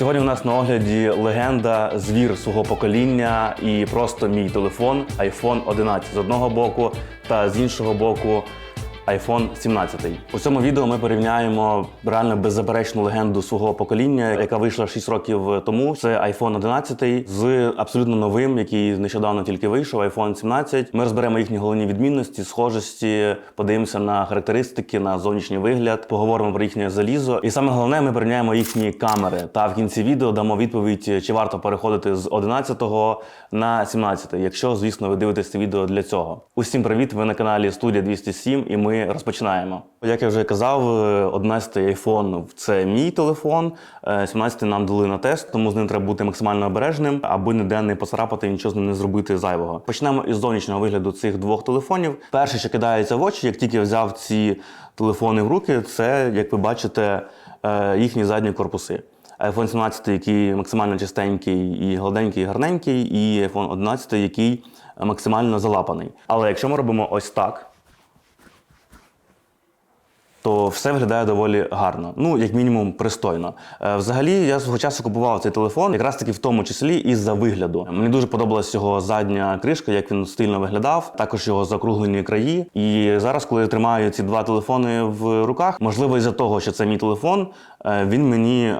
Сьогодні у нас на огляді легенда, звір свого покоління і просто мій телефон iPhone 11 з одного боку та з іншого боку iPhone 17. У цьому відео ми порівняємо реально беззаперечну легенду свого покоління, яка вийшла 6 років тому. Це iPhone 11 з абсолютно новим, який нещодавно тільки вийшов, iPhone 17. Ми розберемо їхні головні відмінності, схожості, подивимося на характеристики, на зовнішній вигляд, поговоримо про їхнє залізо. І саме головне, ми порівняємо їхні камери. Та в кінці відео дамо відповідь, чи варто переходити з 11 на 17, якщо, звісно, ви дивитесь це відео для цього. Усім привіт! Ви на каналі Студія 207 і ми розпочинаємо. Як я вже казав, 11 iPhone – це мій телефон, 17 нам дали на тест, тому з ним треба бути максимально обережним, аби ніде не поцарапати, нічого з ним не зробити зайвого. Почнемо із зовнішнього вигляду цих двох телефонів. Перше, що кидається в очі, як тільки взяв ці телефони в руки, це, як ви бачите, е, їхні задні корпуси. iPhone 17, який максимально чистенький і гладенький, і гарненький, і iPhone 11, який максимально залапаний. Але якщо ми робимо ось так, то все виглядає доволі гарно. Ну, як мінімум, пристойно. Е, Взагалі, я свого часу купував цей телефон, якраз таки в тому числі із-за вигляду. Мені дуже подобалась його задня кришка, як він стильно виглядав, також його закруглені краї. І зараз, коли я тримаю ці два телефони в руках, можливо, із-за того, що це мій телефон, е, він мені е,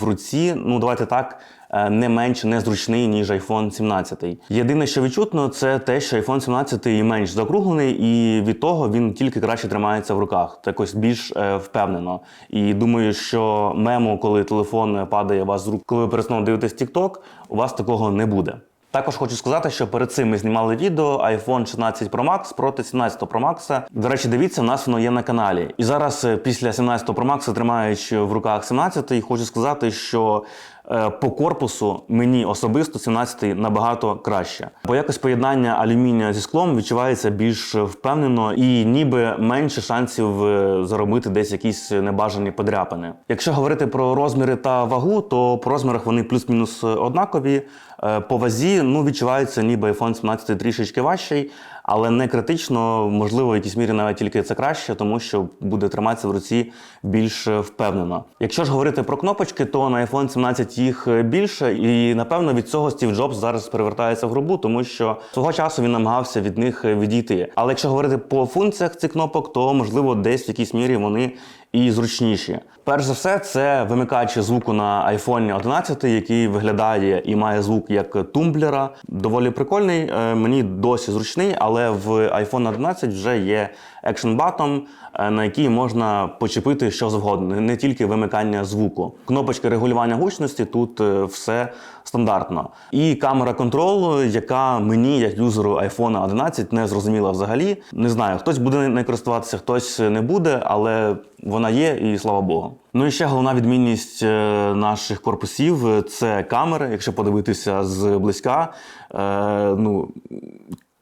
в руці, ну давайте так. Е, Не менш незручний, ніж iPhone 17. Єдине, що відчутно, це те, що iPhone 17 менш закруглений, і від того він тільки краще тримається в руках, так ось більш е, впевнено. І думаю, що мему, коли телефон падає у вас з рук, коли ви перестанете дивитись TikTok, у вас такого не буде. Також хочу сказати, що перед цим ми знімали відео iPhone 16 Pro Max проти 17 Pro Max. До речі, дивіться, у нас воно є на каналі. І зараз, е, після 17 Pro Max, тримаючи в руках 17, хочу сказати, що е, по корпусу мені особисто 17 набагато краще. Бо якось поєднання алюмінія зі склом відчувається більш впевнено і ніби менше шансів е, заробити десь якісь небажані подряпини. Якщо говорити про розміри та вагу, то по розмірах вони плюс-мінус однакові. Е, По вазі ну, відчувається, ніби iPhone 17 трішечки важчий, але не критично, можливо, в якійсь мірі навіть тільки це краще, тому що буде триматися в руці більш впевнено. Якщо ж говорити про кнопочки, то на iPhone 17 їх більше, і напевно від цього Стів Джобс зараз перевертається в грубу, тому що свого часу він намагався від них відійти. Але якщо говорити по функціях цих кнопок, то можливо десь в якійсь мірі вони і зручніші. Перш за все, це вимикач звуку на iPhone 11, який виглядає і має звук як тумблера. Доволі прикольний. е, Мені досі зручний, але в iPhone 11 вже є Action Button, е, на який можна почепити що завгодно, не тільки вимикання звуку. Кнопочка регулювання гучності тут е, все стандартно. І камера контролу, яка мені, як юзеру iPhone 11, не зрозуміла взагалі. Не знаю, хтось буде не користуватися, хтось не буде, але вона є, і слава Богу. Ну і ще головна відмінність е, наших корпусів це камери. Якщо подивитися зблизька, е, ну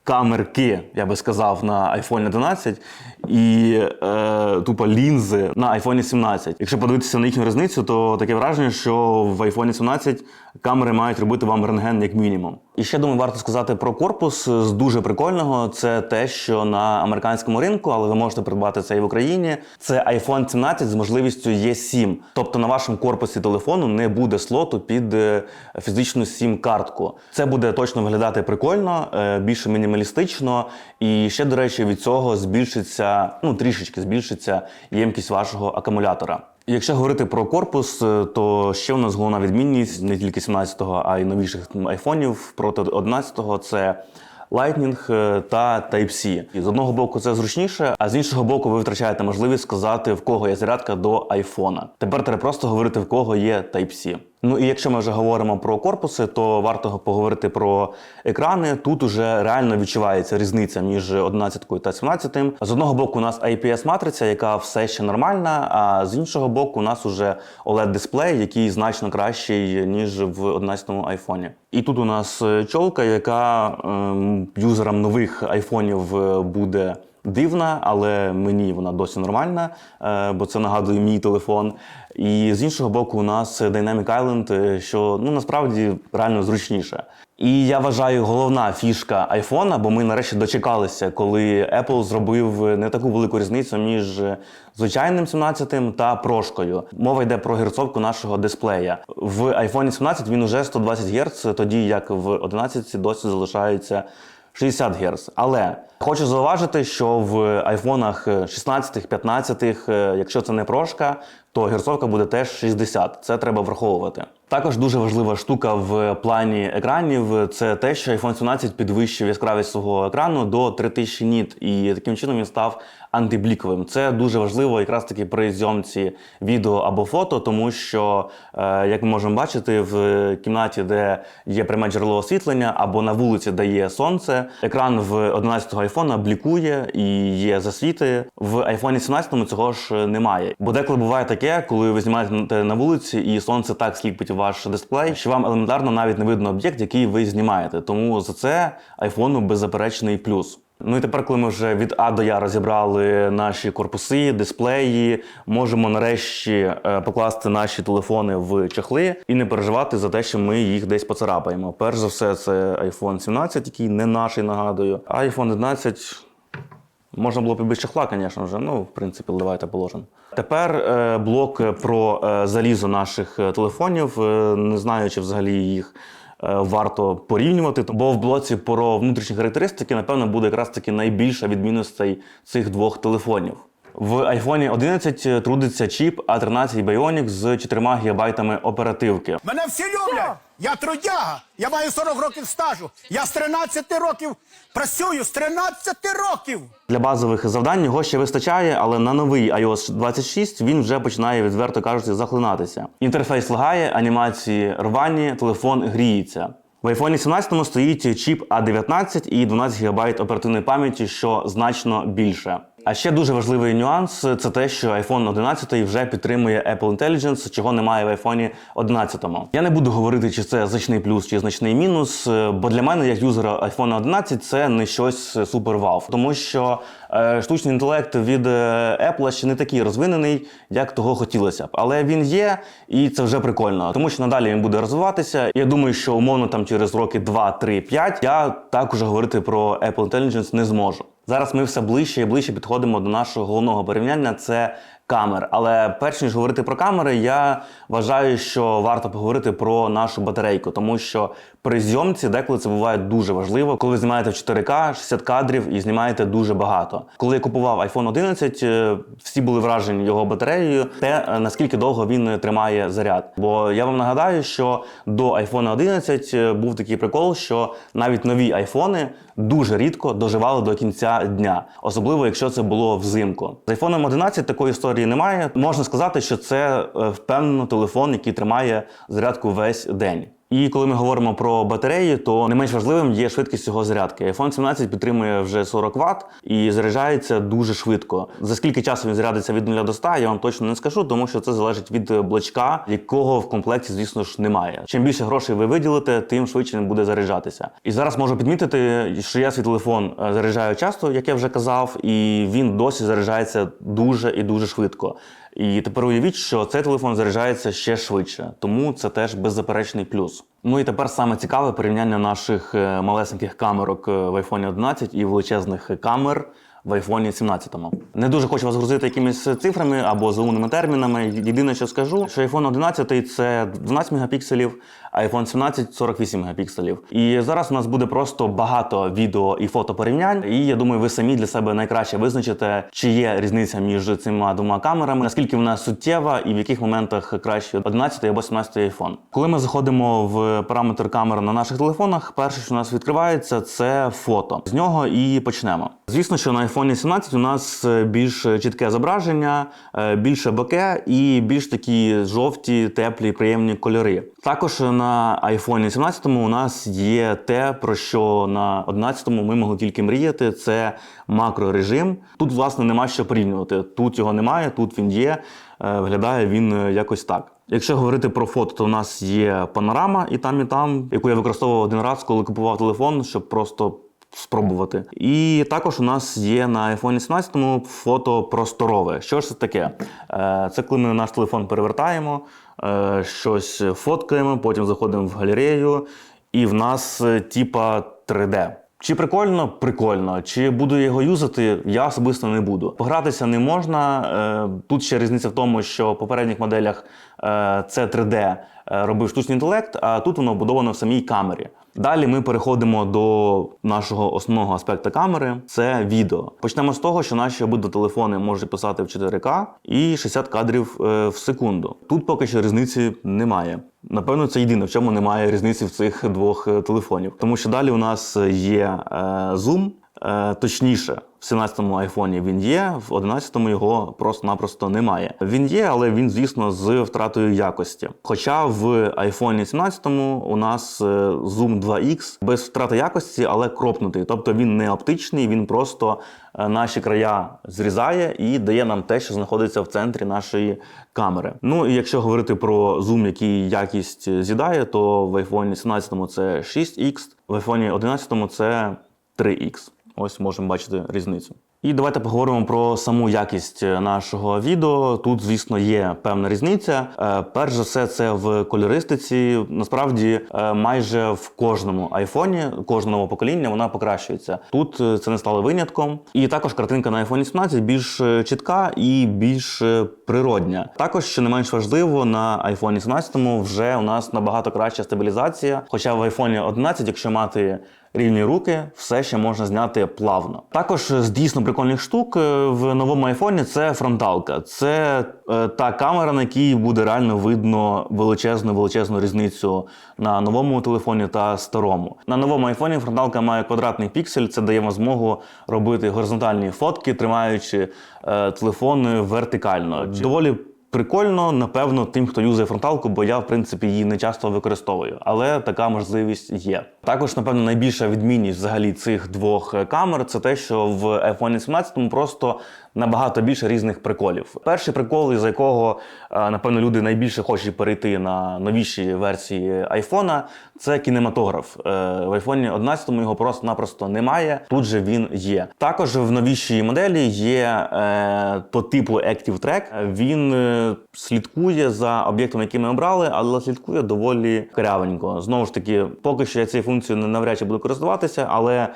камерки, я би сказав, на iPhone 11 і е, тупо лінзи на iPhone 17. Якщо подивитися на їхню різницю, то таке враження, що в iPhone 17 камери мають робити вам рентген як мінімум. І ще думаю, варто сказати про корпус з дуже прикольного. Це те, що на американському ринку, але ви можете придбати це і в Україні. Це iPhone 17 з можливістю E7. Тобто на вашому корпусі телефону не буде слоту під е, фізичну SIM-картку. Це буде точно виглядати прикольно, е, більше мінімалістично. І ще, до речі, від цього збільшиться, ну трішечки збільшиться ємкість вашого акумулятора. Якщо говорити про корпус, е, то ще у нас головна відмінність не тільки 17-го, а й новіших айфонів проти 11-го – це Lightning е, та Type-C. І з одного боку це зручніше, а з іншого боку, ви втрачаєте можливість сказати, в кого є зарядка до айфона. Тепер треба просто говорити, в кого є Type-C. Ну і якщо ми вже говоримо про корпуси, то варто поговорити про екрани. Тут уже реально відчувається різниця між 11 та 17. З одного боку, у нас IPS-матриця, яка все ще нормальна, а з іншого боку, у нас уже OLED-дисплей, який значно кращий, ніж в 11-му айфоні. І тут у нас е, чолка, яка ем, юзерам нових айфонів е, буде дивна, але мені вона досі нормальна, е, бо це нагадує мій телефон. І з іншого боку, у нас Dynamic Island, е, що ну насправді реально зручніше. І я вважаю, головна фішка айфона, бо ми нарешті дочекалися, коли Apple зробив не таку велику різницю між звичайним 17 та прошкою. Мова йде про герцовку нашого дисплея. В iPhone 17 він уже 120 Гц, тоді як в 11 досі залишається 60 Гц. Але хочу зауважити, що в айфонах 16, 15, е, якщо це не прошка, то герцовка буде теж 60. Це треба враховувати. Також дуже важлива штука в плані екранів це те, що iPhone 17 підвищив яскравість свого екрану до 3000 ніт, і таким чином він став антибліковим. Це дуже важливо якраз таки при зйомці відео або фото, тому що, е, як ми можемо бачити, в кімнаті, де є пряме джерело освітлення, або на вулиці, де є сонце, екран в 11-го айфона блікує і є засвіти. В iPhone 17 цього ж немає. Бо деколи буває таке, коли ви знімаєте на вулиці і сонце так сліпить ваш дисплей, що вам елементарно навіть не видно об'єкт, який ви знімаєте. Тому за це айфону беззаперечний плюс. Ну і тепер, коли ми вже від А до Я розібрали наші корпуси, дисплеї, можемо нарешті е, покласти наші телефони в чехли і не переживати за те, що ми їх десь поцарапаємо. Перш за все, це iPhone 17, який не наш, нагадую. А iPhone 11 Можна було б і без чехла, звісно вже. Ну, в принципі, давайте положимо. Тепер е, блок про е, залізо наших е, телефонів. Не знаю, чи взагалі їх варто порівнювати. Бо в блоці про внутрішні характеристики, напевно, буде якраз таки найбільша відмінність цих двох телефонів. В iPhone 11 трудиться чіп A13 Bionic з 4 ГБ оперативки. Мене всі люблять. Я трудяга. Я маю 40 років стажу. Я з 13 років працюю, з 13 років. Для базових завдань його ще вистачає, але на новий iOS 26 він вже починає, відверто кажучи, захлинатися. Інтерфейс лагає, анімації рвані, телефон гріється. В iPhone 17 стоїть чіп A19 і 12 ГБ оперативної пам'яті, що значно більше. А ще дуже важливий нюанс це те, що iPhone 11 вже підтримує Apple Intelligence, чого немає в iPhone 11. Я не буду говорити, чи це значний плюс чи значний мінус, е, бо для мене, як юзера iPhone 11, це не щось супер вау. Тому що е, штучний інтелект від е, Apple ще не такий розвинений, як того хотілося б. Але він є, і це вже прикольно, тому що надалі він буде розвиватися. Я думаю, що умовно там через роки 2, 3, 5 я так уже говорити про Apple Intelligence не зможу. Зараз ми все ближче і ближче підходимо до нашого головного порівняння. Це камер. Але перш ніж говорити про камери, я вважаю, що варто поговорити про нашу батарейку, тому що при зйомці деколи це буває дуже важливо, коли знімаєте в 4К 60 кадрів і знімаєте дуже багато. Коли я купував iPhone 11, е, всі були вражені його батареєю, те е, наскільки довго він тримає заряд. Бо я вам нагадаю, що до iPhone 11 е, був такий прикол, що навіть нові айфони дуже рідко доживали до кінця дня, особливо якщо це було взимку. З iPhone 11 такої історії немає. Можна сказати, що це е, впевнено телефон, який тримає зарядку весь день. І коли ми говоримо про батареї, то не менш важливим є швидкість цього зарядки. iPhone 17 підтримує вже 40 Вт і заряджається дуже швидко. За скільки часу він зарядиться від 0 до 100, я вам точно не скажу, тому що це залежить від блочка, якого в комплекті, звісно ж, немає. Чим більше грошей ви виділите, тим швидше він буде заряджатися. І зараз можу підмітити, що я свій телефон е, заряджаю часто, як я вже казав, і він досі заряджається дуже і дуже швидко. І тепер уявіть, що цей телефон заряджається ще швидше, тому це теж беззаперечний плюс. Ну і тепер саме цікаве порівняння наших е, малесеньких камерок е, в iPhone 11 і величезних камер в iPhone 17. Не дуже хочу вас грузити якимись цифрами або заумними термінами. Єдине, що скажу, що iPhone 11 це 12 мегапікселів, а iPhone 17 48 мегапікселів. І зараз у нас буде просто багато відео і фото порівнянь. І я думаю, ви самі для себе найкраще визначите, чи є різниця між цими двома камерами, наскільки вона суттєва і в яких моментах краще 11 або 17 iPhone. Коли ми заходимо в параметр камери на наших телефонах, перше, що у нас відкривається, це фото. З нього і почнемо. Звісно, що на iPhone 17 у нас більш чітке зображення, е, більше боке і більш такі жовті, теплі, приємні кольори. Також на iPhone 17 у нас є те, про що на 11 ми могли тільки мріяти. Це макрорежим. Тут, власне, нема що порівнювати. Тут його немає, тут він є. Е, Виглядає він е, якось так. Якщо говорити про фото, то у нас є панорама і там, і там, яку я використовував один раз, коли купував телефон, щоб просто спробувати. І також у нас є на iPhone 17 фото просторове. Що ж це таке? Е, Це коли ми наш телефон перевертаємо, е, щось фоткаємо, потім заходимо в галерею, і в нас е, типа 3D. Чи прикольно? Прикольно. Чи буду його юзати? Я особисто не буду. Погратися не можна. Тут ще різниця в тому, що в попередніх моделях це 3D е, робив штучний інтелект, а тут воно вбудовано в самій камері. Далі ми переходимо до нашого основного аспекту камери це відео. Почнемо з того, що наші обидва телефони можуть писати в 4К і 60 кадрів е, в секунду. Тут поки що різниці немає. Напевно, це єдине, в чому немає різниці в цих двох е, телефонів. Тому що далі у нас є зум, Е, точніше, в 17-му айфоні він є, в 11-му його просто-напросто немає. Він є, але він, звісно, з втратою якості. Хоча в айфоні 17-му у нас е, Zoom 2X без втрати якості, але кропнутий. Тобто він не оптичний, він просто е, наші края зрізає і дає нам те, що знаходиться в центрі нашої камери. Ну і якщо говорити про зум, який якість з'їдає, то в айфоні 17-му це 6X, в айфоні 11-му це 3X. Ось можемо бачити різницю. І давайте поговоримо про саму якість нашого відео. Тут, звісно, є певна різниця. Е, Перш за все, це в кольористиці. Насправді, е, майже в кожному айфоні, кожного покоління вона покращується. Тут е, це не стало винятком. І також картинка на iPhone 17 більш е, чітка і більш е, природня. Також, що не менш важливо, на iPhone 17 вже у нас набагато краща стабілізація. Хоча в iPhone 11, якщо мати рівні руки, все ще можна зняти плавно. Також з дійсно прикольних штук е, в новому айфоні це фронталка. Це е, та камера, на якій буде реально видно величезну величезну різницю на новому телефоні та старому. На новому айфоні фронталка має квадратний піксель. Це дає вам змогу робити горизонтальні фотки, тримаючи е, телефон вертикально. Доволі Прикольно, напевно, тим, хто юзає фронталку, бо я, в принципі, її не часто використовую, але така можливість є. Також, напевно, найбільша відмінність взагалі цих двох е, камер це те, що в iPhone 17 просто набагато більше різних приколів. Перший прикол, із якого, е, напевно, люди найбільше хочуть перейти на новіші версії айфона, це кінематограф. Е, В iPhone 11 його просто-напросто немає. Тут же він є. Також в новішій моделі є е, по типу Active Track. Він слідкує за об'єктом, який ми обрали, але слідкує доволі корявенько. Знову ж таки, поки що я цією функцією навряд чи буду користуватися, але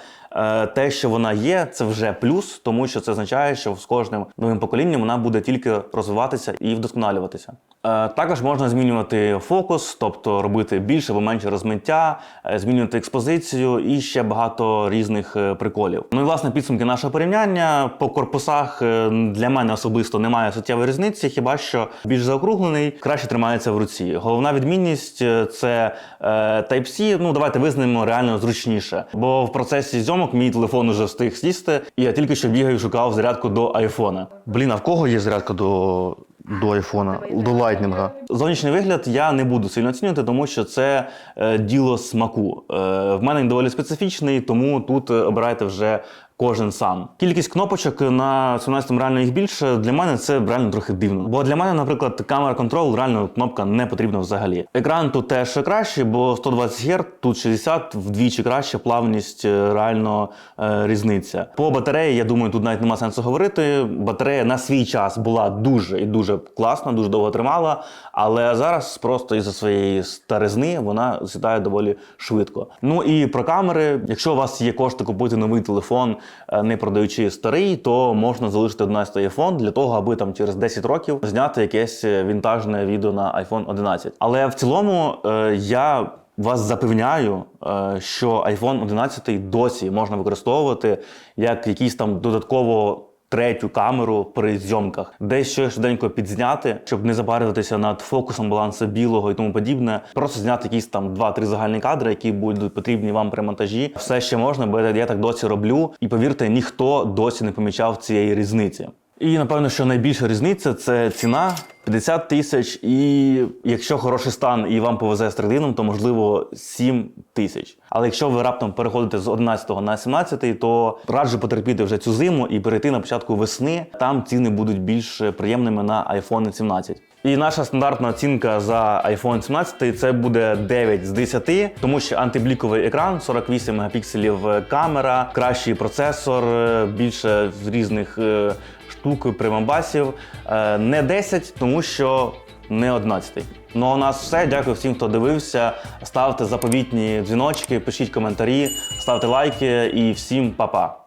те, що вона є, це вже плюс, тому що це означає, що з кожним новим поколінням вона буде тільки розвиватися і вдосконалюватися. Е, також можна змінювати фокус, тобто робити більше або менше розмиття, е, змінювати експозицію і ще багато різних е, приколів. Ну і власне підсумки нашого порівняння по корпусах е, для мене особисто немає суттєвої різниці, хіба що більш заокруглений, краще тримається в руці. Головна відмінність е, це е, Type-C. Ну давайте визнаємо реально зручніше. Бо в процесі зйомок мій телефон уже встиг сісти, і я тільки що бігаю, шукав зарядку до айфона. Блін, а в кого є зарядка до до айфона, до лайтнінга. Зовнішній вигляд я не буду сильно оцінювати, тому що це е, діло смаку. Е, в мене він доволі специфічний, тому тут е, обирайте вже кожен сам. Кількість кнопочок на 17 реально їх більше. Для мене це реально трохи дивно. Бо для мене, наприклад, камера контрол реально кнопка не потрібна взагалі. Екран тут теж кращий, бо 120 Гц, тут 60, вдвічі краще, плавність е, реально е, різниця. По батареї, я думаю, тут навіть нема сенсу говорити. Батарея на свій час була дуже і дуже класна, дуже довго тримала. Але зараз просто із-за своєї старизни вона сідає доволі швидко. Ну і про камери, якщо у вас є кошти купити новий телефон, не продаючи старий, то можна залишити 11 iPhone для того, аби там через 10 років зняти якесь е, вінтажне відео на iPhone 11. Але в цілому е, я. Вас запевняю, е, що iPhone 11 досі можна використовувати як якийсь там додатково третю камеру при зйомках, десь щось швиденько підзняти, щоб не запарюватися над фокусом балансу білого і тому подібне. Просто зняти якісь там 2-3 загальні кадри, які будуть потрібні вам при монтажі. Все ще можна, бо я так досі роблю. І повірте, ніхто досі не помічав цієї різниці. І напевно, що найбільша різниця це ціна 50 тисяч. І якщо хороший стан і вам повезе з трейдином, то можливо 7 тисяч. Але якщо ви раптом переходите з 11 на 17, то раджу потерпіти вже цю зиму і перейти на початку весни. Там ціни будуть більш приємними на iPhone 17. І наша стандартна оцінка за iPhone 17 це буде 9 з 10, тому що антибліковий екран, 48 мегапікселів камера, кращий процесор, е, більше різних е, штук примамбасів. Е, Не 10, тому що не 11. Ну а у нас все. Дякую всім, хто дивився. Ставте заповітні дзвіночки, пишіть коментарі, ставте лайки і всім па-па.